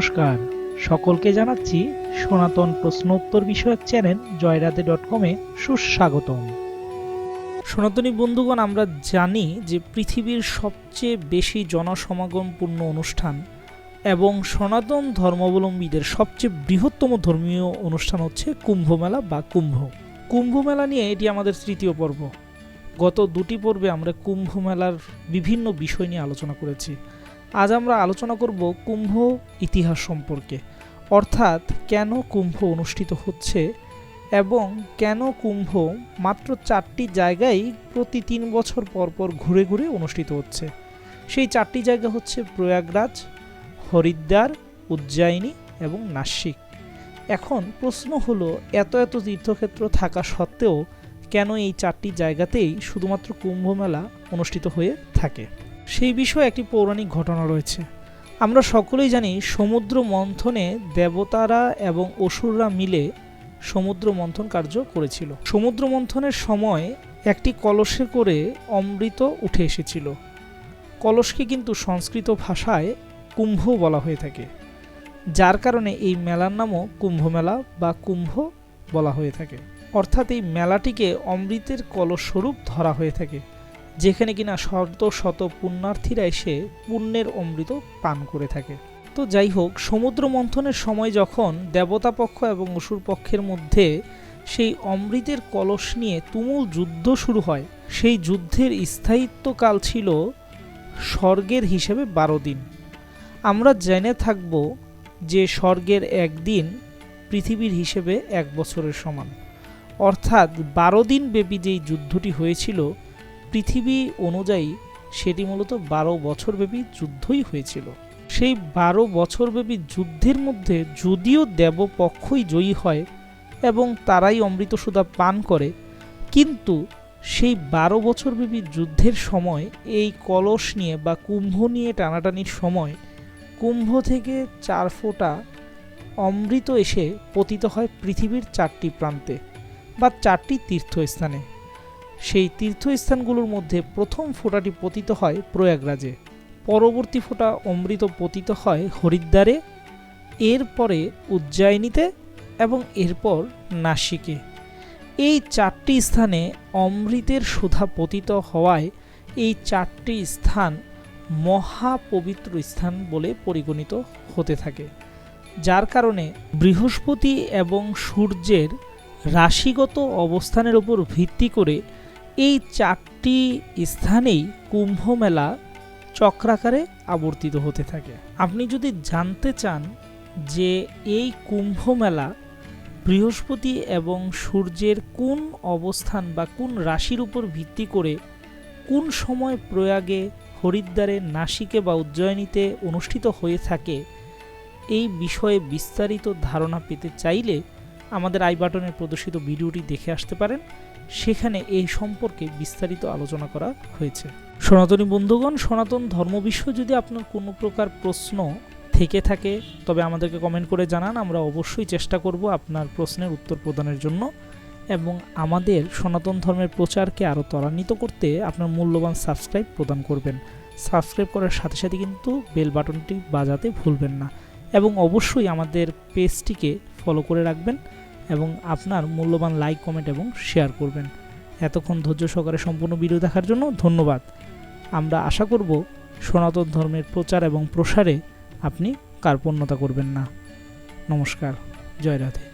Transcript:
নমস্কার। সকলকে জানাচ্ছি সনাতন প্রশ্ন উত্তর বিষয়ক চ্যানেল জয়রাধে ডট কমে সুস্বাগতম। সনাতনী বন্ধুগণ, আমরা জানি যে পৃথিবীর সবচেয়ে বেশি জনসমাগমপূর্ণ অনুষ্ঠান এবং সনাতন ধর্মাবলম্বীদের সবচেয়ে বৃহত্তম ধর্মীয় অনুষ্ঠান হচ্ছে কুম্ভ মেলা বা কুম্ভ। কুম্ভ মেলা নিয়ে এটি আমাদের তৃতীয় পর্ব। গত দুটি পর্বে আমরা কুম্ভ মেলার বিভিন্ন বিষয় নিয়ে আলোচনা করেছি। আজ আমরা আলোচনা করব কুম্ভ ইতিহাস সম্পর্কে। অর্থাৎ কেন কুম্ভ অনুষ্ঠিত হচ্ছে এবং কেন কুম্ভ মাত্র চারটি জায়গায় প্রতি তিন বছর পর পর ঘুরে ঘুরে অনুষ্ঠিত হচ্ছে। সেই চারটি জায়গা হচ্ছে প্রয়াগরাজ, হরিদ্বার, উজ্জয়িনী এবং নাসিক। এখন প্রশ্ন হলো, এত এত তীর্থক্ষেত্র থাকা সত্ত্বেও কেন এই চারটি জায়গাতেই শুধুমাত্র কুম্ভ মেলা অনুষ্ঠিত হয়ে থাকে? সেই বিষয়ে একটি পৌরাণিক ঘটনা রয়েছে। আমরা সকলেই জানি সমুদ্র মন্থনে দেবতারা এবং অসুররা মিলে সমুদ্র মন্থন কার্য করেছিল। সমুদ্র মন্থনের সময় একটি কলসে করে অমৃত উঠে এসেছিল। কলসকে কিন্তু সংস্কৃত ভাষায় কুম্ভ বলা হয়ে থাকে, যার কারণে এই মেলার নামও কুম্ভ মেলা বা কুম্ভ বলা হয়ে থাকে। অর্থাৎ এই মেলাটিকে অমৃতের কলস স্বরূপ ধরা হয়ে থাকে। যেখানে কিনা শত শত পুণ্যার্থীরা এসে পুণ্যের অমৃত পান করে থাকে। তো যাই হোক, সমুদ্র মন্থনের সময় যখন দেবতা পক্ষ এবং অসুর পক্ষের মধ্যে সেই অমৃতের কলস নিয়ে তুমুল যুদ্ধ শুরু হয়, সেই যুদ্ধের স্থায়িত্বকাল ছিল স্বর্গের হিসেবে বারো দিন। আমরা জেনে থাকব যে স্বর্গের একদিন পৃথিবীর হিসেবে এক বছরের সমান। অর্থাৎ বারো দিন ব্যাপী যেই যুদ্ধটি হয়েছিল পৃথিবী অনুযায়ী সেটি মূলত বারো বছরব্যাপী যুদ্ধই হয়েছিল। সেই বারো বছরব্যাপী যুদ্ধের মধ্যে যদিও দেবপক্ষই জয়ী হয় এবং তারাই অমৃতসুধা পান করে, কিন্তু সেই বারো বছরব্যাপী যুদ্ধের সময় এই কলস নিয়ে বা কুম্ভ নিয়ে টানাটানির সময় কুম্ভ থেকে চার ফোঁটা অমৃত এসে পতিত হয় পৃথিবীর চারটি প্রান্তে বা চারটি তীর্থস্থানে। সেই তীর্থস্থানগুলোর মধ্যে প্রথম ফোঁটাটি পতিত হয় প্রয়াগরাজে। পরবর্তী ফোঁটা অমৃত পতিত হয় হরিদ্বারে, এরপরে উজ্জয়িনীতে এবং এরপর নাসিকে। এই চারটি স্থানে অমৃতের সুধা পতিত হওয়ায় এই চারটি স্থান মহাপবিত্র স্থান বলে পরিগণিত হতে থাকে, যার কারণে বৃহস্পতি এবং সূর্যের রাশিগত অবস্থানের উপর ভিত্তি করে এই চারটি স্থানেই কুম্ভ মেলা চক্রাকারে আবর্তিত হতে থাকে। আপনি যদি জানতে চান যে এই কুম্ভ মেলা বৃহস্পতি এবং সূর্যের কোন অবস্থান বা কোন রাশির উপর ভিত্তি করে কোন সময় প্রয়াগে হরিদ্বারে নাসিকে বা উজ্জয়িনীতে অনুষ্ঠিত হয়ে থাকে, এই বিষয়ে বিস্তারিত ধারণা পেতে চাইলে আমাদের আই বাটনের প্রদর্শিত ভিডিওটি দেখে আসতে পারেন। সেখানে এই সম্পর্কে বিস্তারিত আলোচনা করা হয়েছে। সনাতনী বন্ধুগণ, সনাতন ধর্ম বিষয়ে যদি আপনার কোনো প্রকার প্রশ্ন থেকে থাকে, তবে আমাদেরকে কমেন্ট করে জানান। আমরা অবশ্যই চেষ্টা করব আপনার প্রশ্নের উত্তর প্রদানের জন্য এবং আমাদের সনাতন ধর্মের প্রচারকে আরও ত্বরান্বিত করতে আপনার মূল্যবান সাবস্ক্রাইব প্রদান করবেন। সাবস্ক্রাইব করার সাথে সাথে কিন্তু বেল বাটনটি বাজাতে ভুলবেন না। এবং অবশ্যই আমাদের পেজটিকে ফলো করে রাখবেন। এবং আপনার মূল্যবান লাইক কমেন্ট এবং শেয়ার করবেন। এতক্ষণ ধৈর্য সহকারে সম্পূর্ণ ভিডিও দেখার জন্য ধন্যবাদ। আমরা আশা করব সনাতন ধর্মের প্রচার এবং প্রসারে আপনি কার্পণ্যতা করবেন না। নমস্কার, জয় রাধে।